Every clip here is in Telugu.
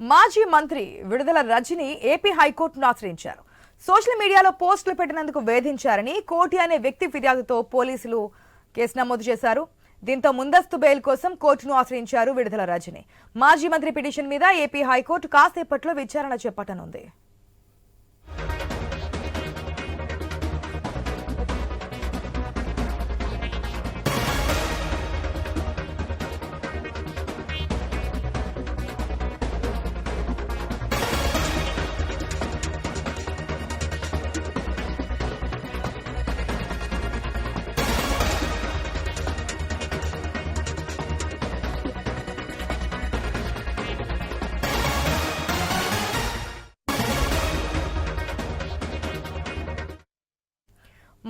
మాజీ మంత్రి విడుదల రజని ఏపీ హైకోర్టును ఆశ్రయించారు. సోషల్ మీడియాలో పోస్టులు పెట్టినందుకు వేధించారని కోటి అనే వ్యక్తి ఫిర్యాదుతో పోలీసులు కేసు నమోదు చేశారు. దీంతో ముందస్తు బెయిల్ కోసం కోర్టును ఆశ్రయించారు విడుదల రజని. మాజీ మంత్రి పిటిషన్ మీద ఏపీ హైకోర్టు కాసేపట్లో విచారణ చేపట్టనుంది.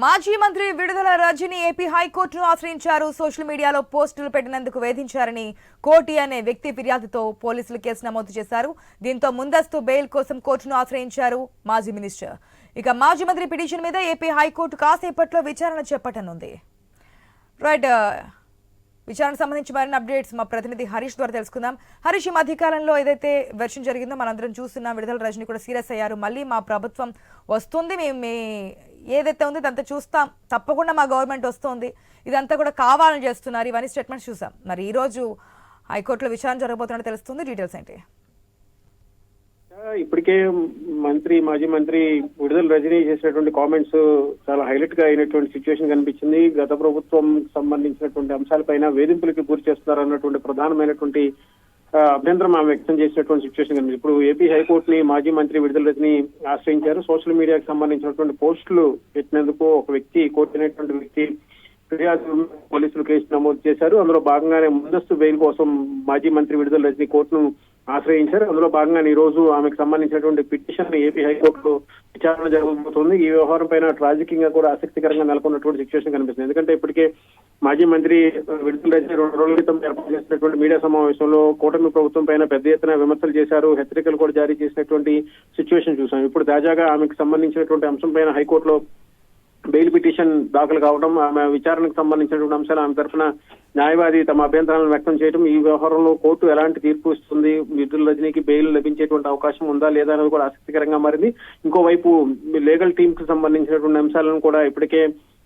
మాజీ మంత్రి విడుదల రజని ఏపీ హైకోర్టును ఆశ్రయించారు. సోషల్ మీడియాలో పోస్టులు పెట్టినందుకు వేధించారని కోటి అనే వ్యక్తి ఫిర్యాదుతో పోలీసులు కేసు నమోదు చేశారు. దీంతో ముందస్తు బెయిల్ కోసం కోర్టును ఆశ్రయించారు మాజీ మినిస్టర్. ఇక మాజీ మంత్రి పిటిషన్ మీద ఏపీ హైకోర్టు కాసేపట్లో విచారణ చేపట్టనుంది. రైట్ విచారణ సంబంధించి మరిన్ని అప్డేట్స్ మా ప్రతినిధి హరీష్ ద్వారా తెలుసుకుందాం. హరీష్ ఈ మధ్యకాలంలో ఏదైతే వెర్షన్ జరిగిందో మనందరం చూస్తున్నాం విడుదల రజని కూడా సీరియస్ అయ్యారు. మళ్ళీ మా ప్రభుత్వం వస్తుంది మేము మీ ఏదైతే ఉందో ఇదంతా చూస్తాం. తప్పకుండా మా గవర్నమెంట్ వస్తుంది. ఇదంతా కూడా కావాలని చేస్తున్నారు. ఇవన్నీ స్టేట్మెంట్స్ చూసాం. మరి ఈరోజు హైకోర్టులో విచారణ జరగబోతున్నట్టు తెలుస్తుంది. డీటెయిల్స్ ఏంటి? ఇప్పటికే మంత్రి మాజీ మంత్రి విడుదల రజనీ చేసినటువంటి కామెంట్స్ చాలా హైలైట్గా అయినటువంటి సిచ్యువేషన్ కనిపించింది. గత ప్రభుత్వం సంబంధించినటువంటి అంశాలపైన వేధింపులకి గురి చేస్తున్నారు అన్నటువంటి ప్రధానమైనటువంటి అభ్యంతరం ఆమె వ్యక్తం చేసినటువంటి సిచ్యువేషన్ కనిపించింది. ఇప్పుడు ఏపీ హైకోర్టుని మాజీ మంత్రి విడుదల రజని ఆశ్రయించారు. సోషల్ మీడియాకి సంబంధించినటువంటి పోస్టులు పెట్టినందుకు ఒక వ్యక్తి కోర్టు అనేటువంటి వ్యక్తి ఫిర్యాదు పోలీసులు కేసు నమోదు చేశారు. అందులో భాగంగానే ముందస్తు బెయిల్ కోసం మాజీ మంత్రి విడుదల రజని కోర్టును ఆశ్రయించారు. అందులో భాగంగా ఈ రోజు ఆమెకు సంబంధించినటువంటి పిటిషన్ ఏపీ హైకోర్టులో విచారణ జరగబోతోంది. ఈ వ్యవహారం పైన రాజకీయంగా కూడా ఆసక్తికరంగా నెలకొన్నటువంటి సిచ్యువేషన్ కనిపిస్తుంది. ఎందుకంటే ఇప్పటికే మాజీ మంత్రి విడుదల రజని రెండు రోజుల క్రితం ఏర్పాటు చేసినటువంటి మీడియా సమావేశంలో కూటమి ప్రభుత్వం పైన పెద్ద ఎత్తున విమర్శలు చేశారు. హెచ్చరికలు కూడా జారీ చేసినటువంటి సిచ్యువేషన్ చూసాం. ఇప్పుడు తాజాగా ఆమెకు సంబంధించినటువంటి అంశం పైన హైకోర్టులో బెయిల్ పిటిషన్ దాఖలు కావడం ఆమె విచారణకు సంబంధించినటువంటి అంశాలు ఆమె తరఫున న్యాయవాది తమ అభ్యంతరాలను వ్యక్తం చేయడం ఈ వ్యవహారంలో కోర్టు ఎలాంటి తీర్పు ఇస్తుంది విడుదల రజనీకి బెయిల్ లభించేటువంటి అవకాశం ఉందా లేదా అనేది కూడా ఆసక్తికరంగా మారింది. ఇంకోవైపు లీగల్ టీమ్కి సంబంధించినటువంటి అంశాలను కూడా ఇప్పటికే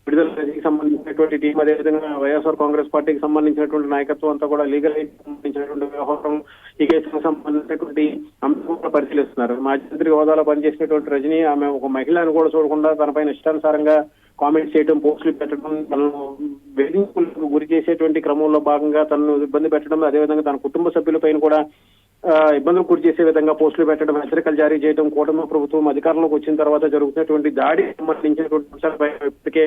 విడుదల రజనీకి సంబంధించినటువంటి టీం అదేవిధంగా వైఎస్ఆర్ కాంగ్రెస్ పార్టీకి సంబంధించినటువంటి నాయకత్వం అంతా కూడా లీగల్ సంబంధించినటువంటి వ్యవహారం ఈ కేసుకు సంబంధించినటువంటి అంశం కూడా పరిశీలిస్తున్నారు. మాజీ మంత్రి హోదాలో పనిచేసినటువంటి రజనీ ఆమె ఒక మహిళను కూడా చూడకుండా తనపైన ఇష్టానుసారంగా కామెంట్స్ చేయడం పోస్టులు పెట్టడం తనను వేధింపులకు గురి చేసేటువంటి క్రమంలో భాగంగా తనను ఇబ్బంది పెట్టడం అదేవిధంగా తన కుటుంబ సభ్యులపైన కూడా ఇబ్బందులు గురి చేసే విధంగా పోస్టులు పెట్టడం హెచ్చరికలు జారీ చేయడం కూటమి ప్రభుత్వం అధికారంలోకి వచ్చిన తర్వాత జరుగుతున్నటువంటి దాడి సంబంధించినటువంటి అంశాలపై ఇప్పటికే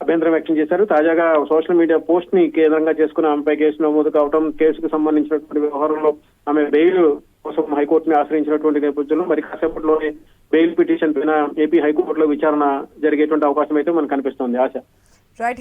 అభ్యంతరం వ్యక్తం చేశారు. తాజాగా సోషల్ మీడియా పోస్ట్ని కేంద్రంగా చేసుకుని ఆమెపై కేసు నమోదు కావడం కేసుకు సంబంధించినటువంటి వ్యవహారంలో ఆమె బెయిల్ కోసం హైకోర్టుని ఆశ్రయించినటువంటి నేపథ్యంలో మరి కాసేపట్లోనే బెయిల్ పిటిషన్ పైన ఏపీ హైకోర్టులో విచారణ జరిగేటువంటి అవకాశం అయితే మనకు కనిపిస్తోంది. ఆశ. రైట్